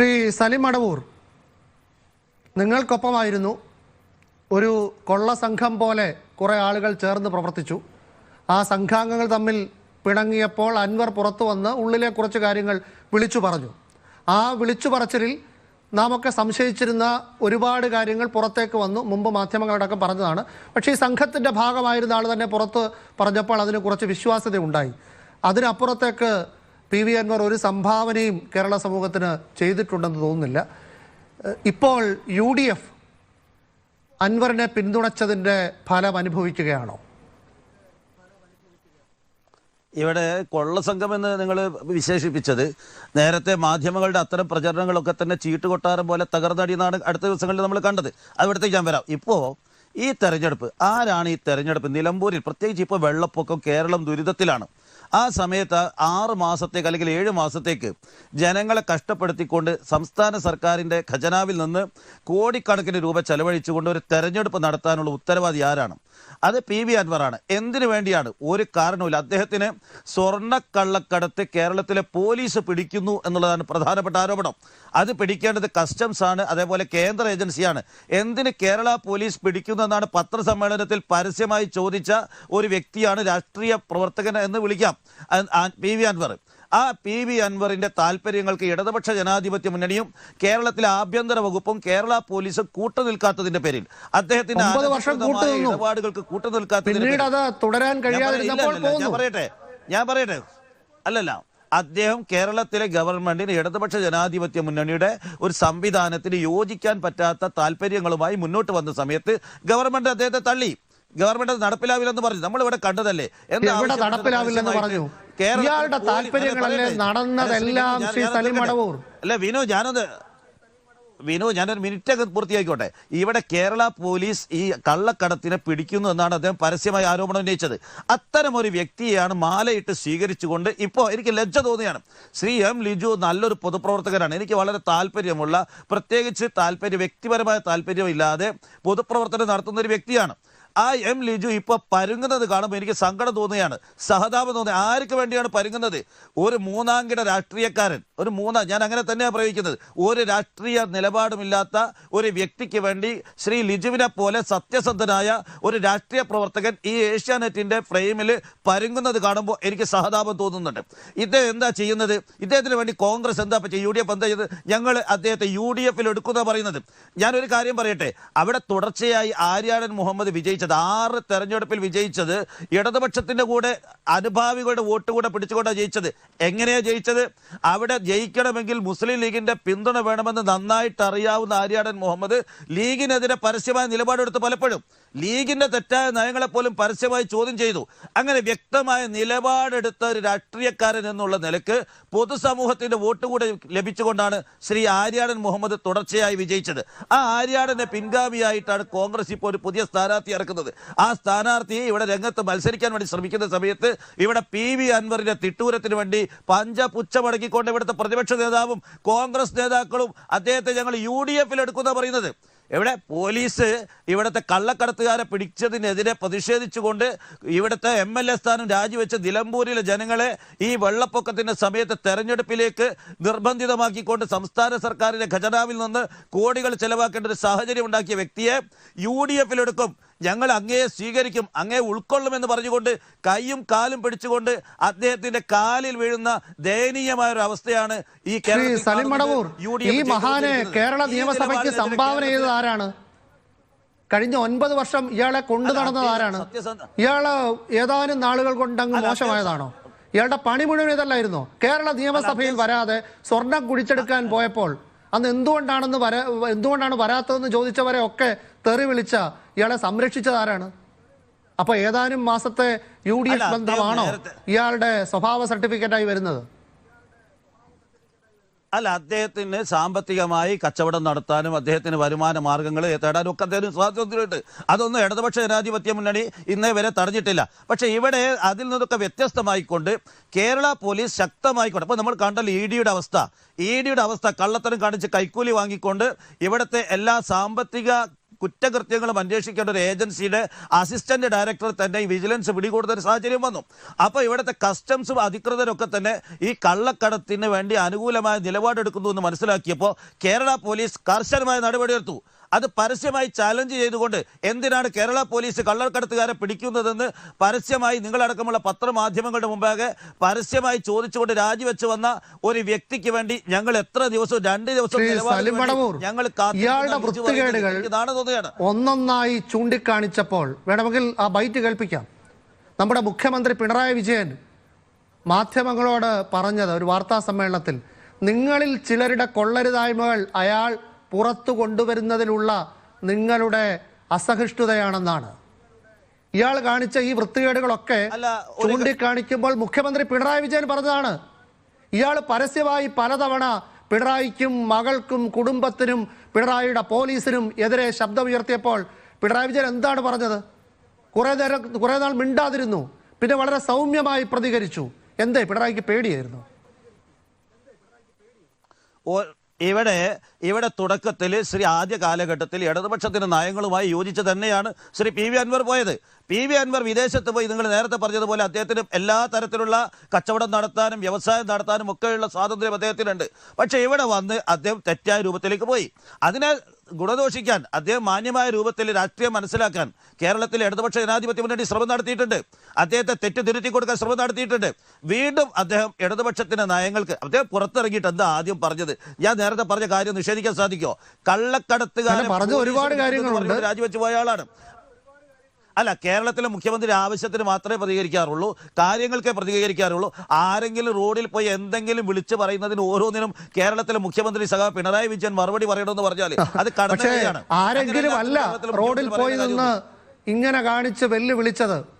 ശ്രീ സലിം അടവൂർ നിങ്ങൾക്കൊപ്പമായിരുന്നു ഒരു കൊള്ള സംഘം പോലെ കുറേ ആളുകൾ ചേർന്ന് പ്രവർത്തിച്ചു. ആ സംഘാംഗങ്ങൾ തമ്മിൽ പിണങ്ങിയപ്പോൾ അൻവർ പുറത്തു വന്ന് ഉള്ളിലെ കുറച്ച് കാര്യങ്ങൾ വിളിച്ചു പറഞ്ഞു. ആ വിളിച്ചു പറച്ചിലിൽ നാം ഒക്കെ സംശയിച്ചിരുന്ന ഒരുപാട് കാര്യങ്ങൾ പുറത്തേക്ക് വന്നു. മുമ്പ് മാധ്യമങ്ങളടക്കം പറഞ്ഞതാണ്. പക്ഷേ ഈ സംഘത്തിന്റെ ഭാഗമായിരുന്ന ആൾ തന്നെ പുറത്ത് പറഞ്ഞപ്പോൾ അതിന് കുറച്ച് വിശ്വാസ്യത ഉണ്ടായി അതിനപ്പുറത്തേക്ക് പി വി അൻവർ ഒരു സംഭാവനയും കേരള സമൂഹത്തിന് ചെയ്തിട്ടുണ്ടെന്ന് തോന്നുന്നില്ല. ഇപ്പോൾ യു ഡി എഫ് അൻവറിനെ പിന്തുണച്ചതിന്റെ ഫലം അനുഭവിക്കുകയാണോ? ഇവിടെ കൊള്ളസംഘം എന്ന് നിങ്ങൾ വിശേഷിപ്പിച്ചത് നേരത്തെ മാധ്യമങ്ങളുടെ അത്തരം പ്രചരണങ്ങളൊക്കെ തന്നെ ചീട്ടുകൊട്ടാരം പോലെ തകർന്നടിയെന്നാണ് അടുത്ത ദിവസങ്ങളിൽ നമ്മൾ കണ്ടത്. അവിടത്തേക്ക് ഞാൻ വരാം. ഇപ്പോൾ ഈ തെരഞ്ഞെടുപ്പ് ആരാണ് ഈ തെരഞ്ഞെടുപ്പ്? നിലമ്പൂരിൽ പ്രത്യേകിച്ച് ഇപ്പോൾ വെള്ളപ്പൊക്കം കേരളം ദുരിതത്തിലാണ്. ആ സമയത്ത് ആറ് മാസത്തേക്ക് അല്ലെങ്കിൽ ഏഴ് മാസത്തേക്ക് ജനങ്ങളെ കഷ്ടപ്പെടുത്തിക്കൊണ്ട് സംസ്ഥാന സർക്കാരിന്റെ ഖജനാവിൽ നിന്ന് കോടിക്കണക്കിന് രൂപ ചെലവഴിച്ചുകൊണ്ട് ഒരു തെരഞ്ഞെടുപ്പ് നടത്താനുള്ള ഉത്തരവാദി ആരാണ്? അത് പി വി അൻവറാണ്. എന്തിനു വേണ്ടിയാണ്? ഒരു കാരണവുമില്ല. അദ്ദേഹത്തിന് സ്വർണക്കള്ളക്കടത്ത് കേരളത്തിലെ പോലീസ് പിടിക്കുന്നു എന്നുള്ളതാണ് പ്രധാനപ്പെട്ട ആരോപണം. അത് പിടിക്കേണ്ടത് കസ്റ്റംസ് ആണ് അതേപോലെ കേന്ദ്ര ഏജൻസിയാണ്. എന്തിന് കേരള പോലീസ് പിടിക്കുന്നു എന്നാണ് പത്രസമ്മേളനത്തിൽ പരസ്യമായി ചോദിച്ച ഒരു വ്യക്തിയാണ് രാഷ്ട്രീയ പ്രവർത്തകൻ എന്ന് വിളിക്കാം. P V Anvar. ആ പി വി അൻവറിന്റെ താല്പര്യങ്ങൾക്ക് ഇടതുപക്ഷ ജനാധിപത്യ മുന്നണിയും കേരളത്തിലെ ആഭ്യന്തര വകുപ്പും കേരള പോലീസും കൂട്ടുനിൽക്കാത്തതിന്റെ പേരിൽ. അദ്ദേഹത്തിന്റെ. ഇടപാടുകൾക്ക് ഇല്ല, ഇല്ല, ഞാൻ പറയട്ടെ ഞാൻ പറയട്ടെ. അല്ലല്ല. അദ്ദേഹം കേരളത്തിലെ ഗവൺമെന്റിന് ഇടതുപക്ഷ ജനാധിപത്യ മുന്നണിയുടെ ഒരു സംവിധാനത്തിന് യോജിക്കാൻ പറ്റാത്ത താല്പര്യങ്ങളുമായി മുന്നോട്ട് വന്ന സമയത്ത് ഗവൺമെന്റ് അദ്ദേഹത്തെ തള്ളി. ഗവൺമെന്റ് അത് നടപ്പിലാവില്ലെന്ന് പറഞ്ഞു. നമ്മൾ ഇവിടെ കണ്ടതല്ലേ? എന്താ നടപ്പിലാവില്ലെന്ന് പറഞ്ഞു? കേരളത്തിലെ താല്പര്യങ്ങളല്ലേ നടന്നതെല്ലാം അല്ല, ശ്രീ സലിം അടവൂർ അല്ല വിനു ഞാനൊന്ന് വിനു ഞാനൊരു മിനിറ്റ് ഒക്കെ പൂർത്തിയാക്കിക്കോട്ടെ ഇവിടെ കേരള പോലീസ് ഈ കള്ളക്കടത്തിനെ പിടിക്കുന്നു എന്നാണ് അദ്ദേഹം പരസ്യമായി ആരോപണം ഉന്നയിച്ചത്. അത്തരം ഒരു വ്യക്തിയെയാണ് മാലയിട്ട് സ്വീകരിച്ചുകൊണ്ട് ഇപ്പോൾ എനിക്ക് ലജ്ജ തോന്നുകയാണ് ശ്രീ എം ലിജു നല്ലൊരു പൊതുപ്രവർത്തകനാണ്. എനിക്ക് വളരെ താല്പര്യമുള്ള പ്രത്യേകിച്ച് താല്പര്യം വ്യക്തിപരമായ താല്പര്യമില്ലാതെ പൊതുപ്രവർത്തനം നടത്തുന്ന ഒരു വ്യക്തിയാണ്. ആ എം ലിജു ഇപ്പൊ പരുങ്ങുന്നത് കാണുമ്പോൾ എനിക്ക് സങ്കടം തോന്നുകയാണ്. സഹതാപം തോന്നുന്നത് ആർക്ക് വേണ്ടിയാണ് പരുങ്ങുന്നത്? ഒരു മൂന്നാംകിട രാഷ്ട്രീയക്കാരൻ. ഒരു മൂന്നാം ഞാൻ അങ്ങനെ തന്നെയാണ് പ്രയോഗിക്കുന്നത്. ഒരു രാഷ്ട്രീയ നിലപാടുമില്ലാത്ത ഒരു വ്യക്തിക്ക് വേണ്ടി ശ്രീ ലിജുവിനെ പോലെ സത്യസന്ധനായ ഒരു രാഷ്ട്രീയ പ്രവർത്തകൻ ഈ ഏഷ്യാനെറ്റിന്റെ ഫ്രെയിമിൽ പരുങ്ങുന്നത് കാണുമ്പോൾ എനിക്ക് സഹതാപം തോന്നുന്നുണ്ട്. ഇദ്ദേഹം എന്താ ചെയ്യുന്നത്? ഇദ്ദേഹത്തിന് വേണ്ടി കോൺഗ്രസ് എന്താ പറ്റിയ യു ഡി എഫ് എന്താ ചെയ്തത്? ഞങ്ങൾ അദ്ദേഹത്തെ യു ഡി എഫിൽ എടുക്കുന്ന പറയുന്നത്. ഞാനൊരു കാര്യം പറയട്ടെ. അവിടെ തുടർച്ചയായി ആര്യാടൻ മുഹമ്മദ് വിജയിച്ചത് ആറ് തെരഞ്ഞെടുപ്പിൽ വിജയിച്ചത് ഇടതുപക്ഷത്തിന്റെ കൂടെ അനുഭാവികളുടെ വോട്ട് കൂടെ പിടിച്ചുകൊണ്ടാണ് ജയിച്ചത്. എങ്ങനെയാണ് ജയിച്ചത്? അവിടെ ജയിക്കണമെങ്കിൽ മുസ്ലിം ലീഗിന്റെ പിന്തുണ വേണമെന്ന് നന്നായിട്ട് അറിയാവുന്ന ആര്യാടൻ മുഹമ്മദ് ലീഗിനെതിരെ പരസ്യമായ നിലപാടെടുത്ത് പലപ്പോഴും ലീഗിന്റെ തെറ്റായ നയങ്ങളെ പോലും പരസ്യമായി ചോദ്യം ചെയ്തു. അങ്ങനെ വ്യക്തമായ നിലപാടെടുത്ത ഒരു രാഷ്ട്രീയക്കാരൻ എന്നുള്ള നിലയ്ക്ക് പൊതുസമൂഹത്തിന്റെ വോട്ട് കൂടെ ലഭിച്ചുകൊണ്ടാണ് ശ്രീ ആര്യാടൻ മുഹമ്മദ് തുടർച്ചയായി വിജയിച്ചത്. ആ ആര്യാടനെ പിൻഗാമിയായിട്ടാണ് കോൺഗ്രസ് ഇപ്പോൾ ഒരു പുതിയ സ്ഥാനാർത്ഥി ഇറക്കുന്നത്. ആ സ്ഥാനാർത്ഥിയെ ഇവിടെ രംഗത്ത് മത്സരിക്കാൻ വേണ്ടി ശ്രമിക്കുന്ന സമയത്ത് ഇവിടെ പി വി അൻവറിന്റെ തിട്ടൂരത്തിന് വേണ്ടി പഞ്ചപുച്ഛമടക്കിക്കൊണ്ട് ഇവിടുത്തെ പ്രതിപക്ഷ നേതാവും കോൺഗ്രസ് നേതാക്കളും അദ്ദേഹത്തെ ഞങ്ങൾ യു ഡി എഫിൽ എടുക്കുന്ന പറയുന്നത്. ഇവിടെ പോലീസ് ഇവിടുത്തെ കള്ളക്കടത്തുകാരെ പിടിച്ചതിനെതിരെ പ്രതിഷേധിച്ചുകൊണ്ട് ഇവിടുത്തെ എം എൽ എ സ്ഥാനം രാജിവെച്ച നിലമ്പൂരിലെ ജനങ്ങളെ ഈ വെള്ളപ്പൊക്കത്തിന്റെ സമയത്ത് തെരഞ്ഞെടുപ്പിലേക്ക് നിർബന്ധിതമാക്കിക്കൊണ്ട് സംസ്ഥാന സർക്കാരിന്റെ ഖജനാവിൽ നിന്ന് കോടികൾ ചെലവാക്കേണ്ട ഒരു സാഹചര്യം ഉണ്ടാക്കിയ വ്യക്തിയെ യു ഡി എഫിലെടുക്കും ഞങ്ങൾ അങ്ങയെ സ്വീകരിക്കും അങ്ങയെ ഉൾക്കൊള്ളുമെന്ന് പറഞ്ഞുകൊണ്ട് കൈയും കാലും പിടിച്ചുകൊണ്ട് അദ്ദേഹത്തിന്റെ കാലിൽ വീഴുന്ന ദയനീയമായ ഒരു അവസ്ഥയാണ് ഈ കേരളത്തിൽ ഈ മഹാനെ കേരള നിയമസഭയ്ക്ക് സംഭാവന ചെയ്തത് ആരാണ്? കഴിഞ്ഞ ഒൻപത് വർഷം ഇയാളെ കൊണ്ടു നടന്നത് ആരാണ്? ഇയാൾ ഏതാനും നാളുകൾ കൊണ്ട് അങ്ങ് മോശമായതാണോ? ഇയാളുടെ പണി മുഴുവൻ ഇതല്ലായിരുന്നോ? കേരള നിയമസഭയിൽ വരാതെ സ്വർണം കുടിച്ചെടുക്കാൻ പോയപ്പോൾ അന്ന് എന്തുകൊണ്ടാണെന്ന് വര എന്തുകൊണ്ടാണ് വരാത്തതെന്ന് ചോദിച്ചവരെ ഒക്കെ തെറി വിളിച്ച ഇയാളെ സംരക്ഷിച്ചത് ആരാണ്? അപ്പൊ ഏതാനും മാസത്തെ യു ഡി എഫ് ബന്ധമാണോ ഇയാളുടെ സ്വഭാവ സർട്ടിഫിക്കറ്റായി വരുന്നത്? അല്ല അദ്ദേഹത്തിന് സാമ്പത്തികമായി കച്ചവടം നടത്താനും അദ്ദേഹത്തിന് വരുമാന മാർഗങ്ങൾ തേടാനും ഒക്കെ അദ്ദേഹത്തിന് സ്വാതന്ത്ര്യമുണ്ട്. അതൊന്നും ഇടതുപക്ഷ ജനാധിപത്യ മുന്നണി ഇന്നേ വരെ തടഞ്ഞിട്ടില്ല. പക്ഷെ ഇവിടെ അതിൽ നിന്നൊക്കെ വ്യത്യസ്തമായിക്കൊണ്ട് കേരള പോലീസ് ശക്തമായിക്കൊണ്ട് അപ്പോൾ നമ്മൾ കണ്ടല്ലോ ഇ ഡിയുടെ അവസ്ഥ. ഇ ഡിയുടെ അവസ്ഥ കള്ളത്തരം കാണിച്ച് കൈക്കൂലി വാങ്ങിക്കൊണ്ട് ഇവിടുത്തെ എല്ലാ സാമ്പത്തിക കുറ്റകൃത്യങ്ങളും അന്വേഷിക്കേണ്ട ഒരു ഏജൻസിയുടെ അസിസ്റ്റന്റ് ഡയറക്ടർ തന്നെ ഈ വിജിലൻസ് പിടികൂടുന്ന ഒരു സാഹചര്യം വന്നു. അപ്പോൾ ഇവിടുത്തെ കസ്റ്റംസും അധികൃതരൊക്കെ തന്നെ ഈ കള്ളക്കടത്തിന് വേണ്ടി അനുകൂലമായ നിലപാടെടുക്കുന്നു എന്ന് മനസ്സിലാക്കിയപ്പോൾ കേരള പോലീസ് കർശനമായ നടപടിയെടുത്തു. അത് പരസ്യമായി ചാലഞ്ച് ചെയ്തുകൊണ്ട് എന്തിനാണ് കേരള പോലീസ് കള്ളക്കടത്തുകാരെ പിടിക്കുന്നതെന്ന് പരസ്യമായി നിങ്ങളടക്കമുള്ള പത്രമാധ്യമങ്ങളുടെ മുമ്പാകെ പരസ്യമായി ചോദിച്ചുകൊണ്ട് രാജിവെച്ച് വന്ന ഒരു വ്യക്തിക്ക് വേണ്ടി ഞങ്ങൾ എത്ര ദിവസവും രണ്ട് ദിവസം ഞങ്ങൾ തോന്നുകയാണ്. ഒന്നൊന്നായി ചൂണ്ടിക്കാണിച്ചപ്പോൾ വേണമെങ്കിൽ ആ ബൈറ്റ് കേൾപ്പിക്കാം. നമ്മുടെ മുഖ്യമന്ത്രി പിണറായി വിജയൻ മാധ്യമങ്ങളോട് പറഞ്ഞത് ഒരു വാർത്താ സമ്മേളനത്തിൽ നിങ്ങളിൽ ചിലരുടെ കൊള്ളരുതായ്മകൾ അയാൾ പുറത്തു കൊണ്ടുവരുന്നതിലുള്ള നിങ്ങളുടെ അസഹിഷ്ണുതയാണെന്നാണ്. ഇയാൾ കാണിച്ച ഈ വൃത്തികേടുകളൊക്കെ ചൂണ്ടിക്കാണിക്കുമ്പോൾ മുഖ്യമന്ത്രി പിണറായി വിജയൻ പറഞ്ഞതാണ്. ഇയാൾ പരസ്യമായി പലതവണ പിണറായിക്കും മകൾക്കും കുടുംബത്തിനും പിണറായിയുടെ പോലീസിനും എതിരെ ശബ്ദമുയർത്തിയപ്പോൾ പിണറായി വിജയൻ എന്താണ് പറഞ്ഞത്? കുറേ നേരം കുറെ നാൾ മിണ്ടാതിരുന്നു. പിന്നെ വളരെ സൗമ്യമായി പ്രതികരിച്ചു. എന്തേ പിണറായിക്ക് പേടിയായിരുന്നു? ഇവിടെ ഇവിടെ തുടക്കത്തിൽ ശ്രീ ആദ്യ കാലഘട്ടത്തിൽ ഇടതുപക്ഷത്തിന്റെ നയങ്ങളുമായി യോജിച്ച് തന്നെയാണ് ശ്രീ പി വി അൻവർ പോയത്. പി വി അൻവർ വിദേശത്ത് പോയി നിങ്ങൾ നേരത്തെ പറഞ്ഞതുപോലെ അദ്ദേഹത്തിന് എല്ലാ തരത്തിലുള്ള കച്ചവടം നടത്താനും വ്യവസായം നടത്താനും ഒക്കെയുള്ള സ്വാതന്ത്ര്യം അദ്ദേഹത്തിനുണ്ട്. പക്ഷേ ഇവിടെ വന്ന് അദ്ദേഹം തെറ്റായ രൂപത്തിലേക്ക് പോയി. അതിനെ ഗുണദോഷിക്കാൻ അദ്ദേഹം മാന്യമായ രൂപത്തിൽ രാഷ്ട്രീയം മനസ്സിലാക്കാൻ കേരളത്തിലെ ഇടതുപക്ഷ ജനാധിപത്യ മുന്നണി ശ്രമം നടത്തിയിട്ടുണ്ട്. അദ്ദേഹത്തെ തെറ്റ് തിരുത്തി കൊടുക്കാൻ ശ്രമം നടത്തിയിട്ടുണ്ട്. വീണ്ടും അദ്ദേഹം ഇടതുപക്ഷത്തിന്റെ നയങ്ങൾക്ക് അദ്ദേഹം പുറത്തിറങ്ങിയിട്ട് എന്താ ആദ്യം പറഞ്ഞത്? ഞാൻ നേരത്തെ പറഞ്ഞ കാര്യം നിഷേധിക്കാൻ സാധിക്കുമോ? കള്ളക്കടത്തുകാരൻ പറഞ്ഞ ഒരുപാട് കാര്യങ്ങളുണ്ട്. രാജിവെച്ച് പോയ ആളാണ്. അല്ല കേരളത്തിലെ മുഖ്യമന്ത്രി ആവശ്യത്തിന് മാത്രമേ പ്രതികരിക്കാറുള്ളൂ. കാര്യങ്ങൾക്കേ പ്രതികരിക്കാറുള്ളൂ. ആരെങ്കിലും റോഡിൽ പോയി എന്തെങ്കിലും വിളിച്ചു പറയുന്നതിന് ഓരോന്നിനും കേരളത്തിലെ മുഖ്യമന്ത്രി സഹ പിണറായി വിജയൻ മറുപടി പറയണമെന്ന് പറഞ്ഞാൽ അത് കടന്നു ആരെങ്കിലും അല്ല റോഡിൽ പോയി നിന്ന് ഇങ്ങനെ കാണിച്ച് വെല്ലുവിളിച്ചത്.